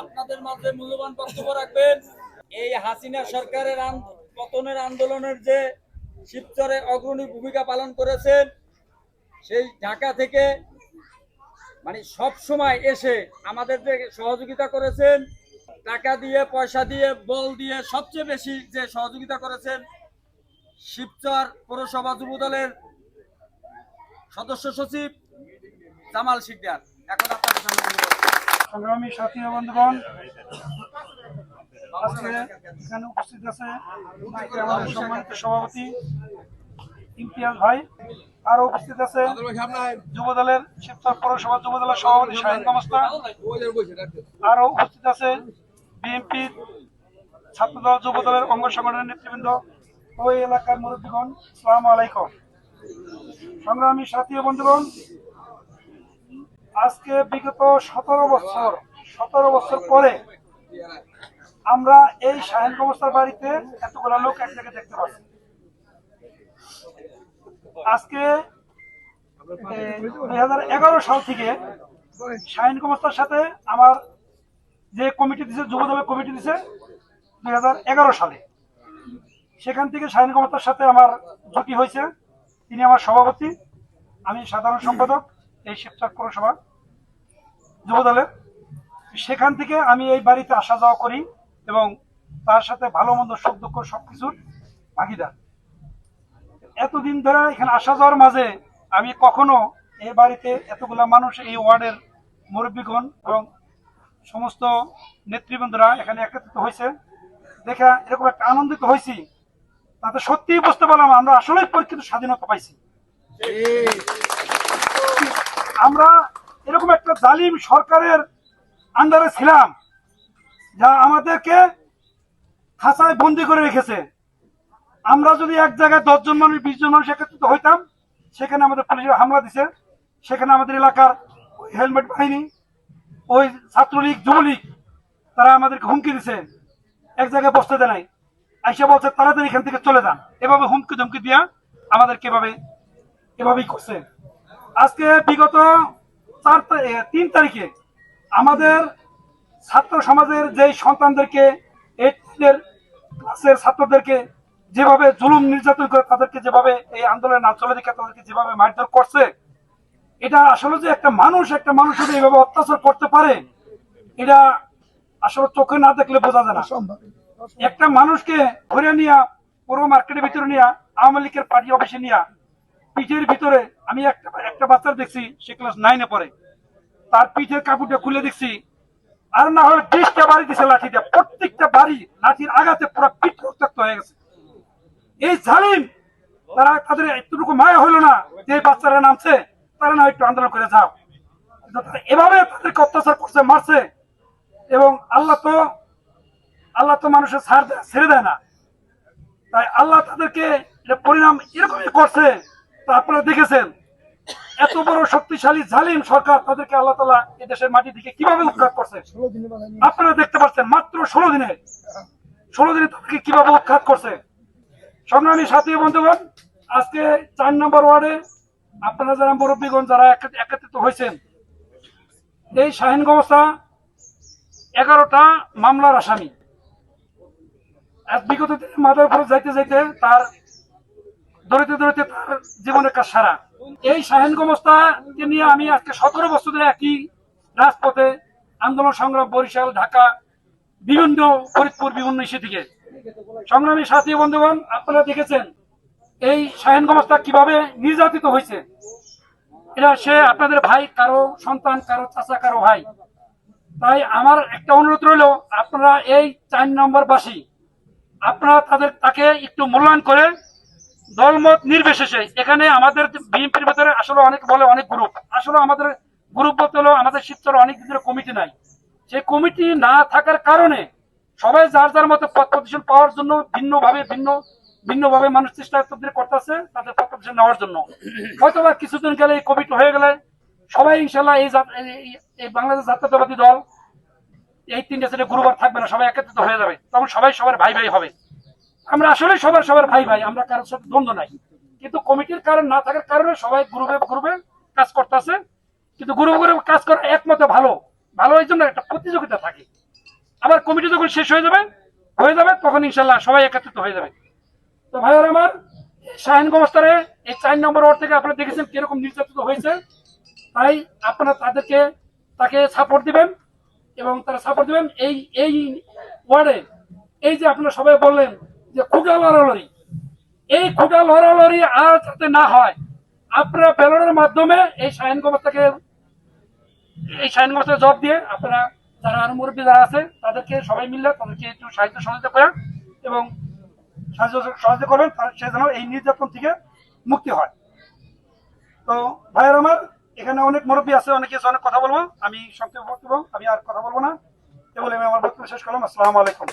আপনাদের মাঝে মূল্যবান বক্তব্য রাখবেন এই হাসিনা সরকারের পতনের আন্দোলনের যে শিবচরে অগ্রণী ভূমিকা পালন করেছেন, সেই ঢাকা থেকে মানে সব সময় এসে আমাদের যে সহযোগিতা করেছেন, টাকা দিয়ে, পয়সা দিয়ে, বল দিয়ে সবচেয়ে বেশি যে সহযোগিতা করেছেন, শিবচর পৌরসভা যুবদলের সদস্য সচিব জামাল শিকদার এখন আপনাদের সামনে। সংগ্রামী সাথী বন্ধুগণ, আজকে এখানে উপস্থিত আছে আমাদের সম্মানিত সভাপতি ইমতিয়াজ ভাই। আরও উপস্থিত আছে যুব দলের শিবচর পৌরসভা যুব দলের সভাপতি শাহিন কমস্তা। আরও উপস্থিত আছে বিএনপির ছাত্রদল যুব দলের অঙ্গ সংগঠনের নেতৃবৃন্দ ওই এলাকার মুরব্বীগণ। সালাম আলাইকুম। সংগ্রামী সাথী বন্ধুগণ আজকে বিগত সতেরো বছর সতেরো বছর পরে আমরা এই শাহিন কবস্তার বাড়িতে এতগুলা লোক এক জায়গায় দেখতে পাচ্ছি। আজকে দুই হাজার এগারো সাল থেকে শাহিন কবস্তার সাথে আমার যে কমিটি দিছে, যুব দলের কমিটি দিছে, দুই হাজার এগারো সালে। সেখান থেকে শাহিন কবস্তার সাথে আমার জুটি হয়েছে। তিনি আমার সভাপতি, আমি সাধারণ সম্পাদক, এই শিবচর পৌরসভা। যুব দলের সেখান থেকে আমি এই বাড়িতে আসা যাওয়া করি এবং তার সাথে ভালো মন্দ সুখ দুঃখ সবকিছুর ভাগিদার। এতদিন ধরে এখানে আসা যাওয়ার মাঝে আমি কখনো এই বাড়িতে এতগুলা মানুষ, এই ওয়ার্ডের মুরব্বীগণ এবং সমস্ত নেতৃবৃন্দরা এখানে একত্রিত হয়েছে। দেখা এরকম একটা আনন্দিত হয়েছি। তাতে সত্যিই বুঝতে পারলাম আমরা আসলেই পরীক্ষিত স্বাধীনতা পাইছি। আমরা এরকম একটা জালিম সরকারের আন্ডারে ছিলাম, যা আমাদেরকে খাঁচায় বন্দি করে রেখেছে। আমরা যদি এক জায়গায় দশজন মানুষ বিশ জন মানুষ একত্রিত হইতাম, সেখানে আমাদের পুলিশের হামলা দিছে। সেখানে আমাদের এলাকার হেলমেট বাহিনী, ওই ছাত্রলীগ, যুবলীগ, তারা আমাদেরকে হুমকি দিছে। এক জায়গায় বসতে দেয় নাই। আইসা বলছে, তাড়াতাড়ি এখান থেকে চলে যান। এভাবে হুমকি ধুমকি দিয়া আমাদেরকে এভাবে, এভাবেই করছে। আজকে বিগত চার তিন তারিখে আমাদের ছাত্র সমাজের যেই সন্তানদেরকে এইটের ক্লাসের ছাত্রদেরকে যেভাবে জুলুম নির্যাতন করে তাদেরকে যেভাবে এই আন্দোলনের নাম চলে দেখে তাদেরকে যেভাবে মারধর করছে এটা আসলে যে একটা মানুষ একটা মানুষ যদি এইভাবে অত্যাচার করতে পারে এটা আসলে চোখে না দেখলে বোঝা যায় না। একটা মানুষকে ধরে নিয়ে পুরো মার্কেটের ভিতরে নিয়ে আওয়ামী লীগের পার্টি অফিসে নিয়ে পিঠের ভিতরে আমি একটা একটা বাচ্চার দেখছি, সে ক্লাস নাইনে পড়ে। তার পিঠের কাপড়টা খুলে দেখছি। আর না হলে বিশটা বাড়ি দিছে লাঠি দিয়ে প্রত্যেকটা বাড়ি লাঠির আঘাতে পুরো পিঠ রক্তাক্ত হয়ে গেছে। এই জালিম, তারা তাদের এতটুকু মায়া হইল না যে বাচ্চারা নামছে, তারা না একটু আন্দোলন করে যাও। এভাবে তাদেরকে অত্যাচার করছে, মারছে। এবং আল্লাহ তো আল্লাহ তো মানুষের ছাড় ছেড়ে দেয় না। তাই আল্লাহ তাদেরকে পরিণাম এরকমই করছে তা আপনারা দেখেছেন এত বড় শক্তিশালী জালিম সরকার তাদেরকে আল্লাহ তালা এই দেশের মাটি থেকে কীভাবে উৎখাত করছে? আপনারা দেখতে পাচ্ছেন মাত্র ষোলো দিনে। ষোলো দিনে তাদেরকে কীভাবে উৎখাত করছে? সংগ্রামী সাথী বন্ধুগণ আজকে চার নম্বর ওয়ার্ডে আপনারা যারা মুরব্বীগণ যারা একত্রিত হয়েছেন এই শাহিন গবস্থা এগারোটা মামলার আসামি। বিগত দিনে মাদার উপরে যাইতে যাইতে তার দরিতে দরিতে তার জীবনের কাজ সারা। এই শাহিন গমস্তাকে নিয়ে আমি আজকে সতেরো বছর ধরে একই রাজপথে আন্দোলন সংগ্রাম বরিশাল, ঢাকা, বিভিন্ন ফরিদপুর, বিভিন্ন থেকে সংগ্রামী সাথী বন্ধুগণ, আপনারা দেখেছেন এই শাহিন গমস্তা কীভাবে নির্যাতিত হয়েছে। এটা সে আপনাদের ভাই, কারও সন্তান, কারও চাচা, কারও ভাই। তাই আমার একটা অনুরোধ রইল, আপনারা এই চার নম্বর বাসী আপনারা তাদের, তাকে একটু মূল্যায়ন করে দলমত নির্বিশেষে এখানে আমাদের বিএনপির ভেতরে আসলে অনেক বলে অনেক গ্রুপ আসলে আমাদের গ্রুপ বলতে হলো আমাদের শিবচর অনেক দিনের কমিটি নাই। সেই কমিটি না থাকার কারণে সবাই যার যার মতো পদ পজিশন পাওয়ার জন্য ভিন্নভাবে ভিন্ন, ভিন্নভাবে মানুষ চেষ্টা করতেছে তাদের পদ পজিশন নেওয়ার জন্য। হয়তো বা কিছুদিন গেলে এই কমিটি হয়ে গেলে সবাই ইনশাল্লাহ এই এই- বাংলাদেশ জাতীয়তাবাদী দল এই তিনটে সেটে গ্রুপ আর থাকবে না, সবাই একত্রিত হয়ে যাবে। তখন সবাই সবার ভাই ভাই হবে। আমরা আসলে সবার সবার ভাই ভাই, আমরা কারোর সাথে দ্বন্দ্ব নাই। কিন্তু কমিটির কারণ না থাকার কারণে সবাই গ্রুপে গ্রুপে কাজ করতেছে। কিন্তু গ্রুপে গ্রুপে কাজ করা একমতে ভালো। ভালো এই জন্য একটা প্রতিযোগিতা থাকে। আবার কমিটি যখন শেষ হয়ে যাবে হয়ে যাবে, তখন ইনশাল্লাহ সবাই একত্রিত হয়ে যাবে। তো ভাইয়ার আমার, শাহিন গমস্তারে এই চার নম্বর ওয়ার্ড থেকে আপনারা দেখেছেন কীরকম নির্যাতিত হয়েছে। তাই আপনারা তাদেরকে, তাকে সাপোর্ট দিবেন এবং তারা সাপোর্ট দিবেন। এই এই ওয়ার্ডে, এই যে আপনারা সবাই বললেন যে খুঁটা লড়ালড়ি। এই খুঁটা লড়ালড়ি আর যাতে না হয় আপনারা ব্যালটের মাধ্যমে এই শাহিন গমস্তাকে এই গমস্তাকে জব দিয়ে আপনারা যারা আরও মুরব্বী যারা আছে তাদেরকে সবাই মিললে তাদেরকে একটু সাহায্য সহযোগিতা করেন এবং সাহায্য সহযোগিতা করবেন সে যেন এই নির্যাতন থেকে মুক্তি হয়। তো ভাইয়ের আমার এখানে অনেক মুরব্বী আছে অনেকে আছে, অনেক কথা বলব। আমি সংক্ষেপে আমি আর কথা বলব না। এ বলে আমি আমার বক্তব্য শেষ করলাম। আসসালামু আলাইকুম।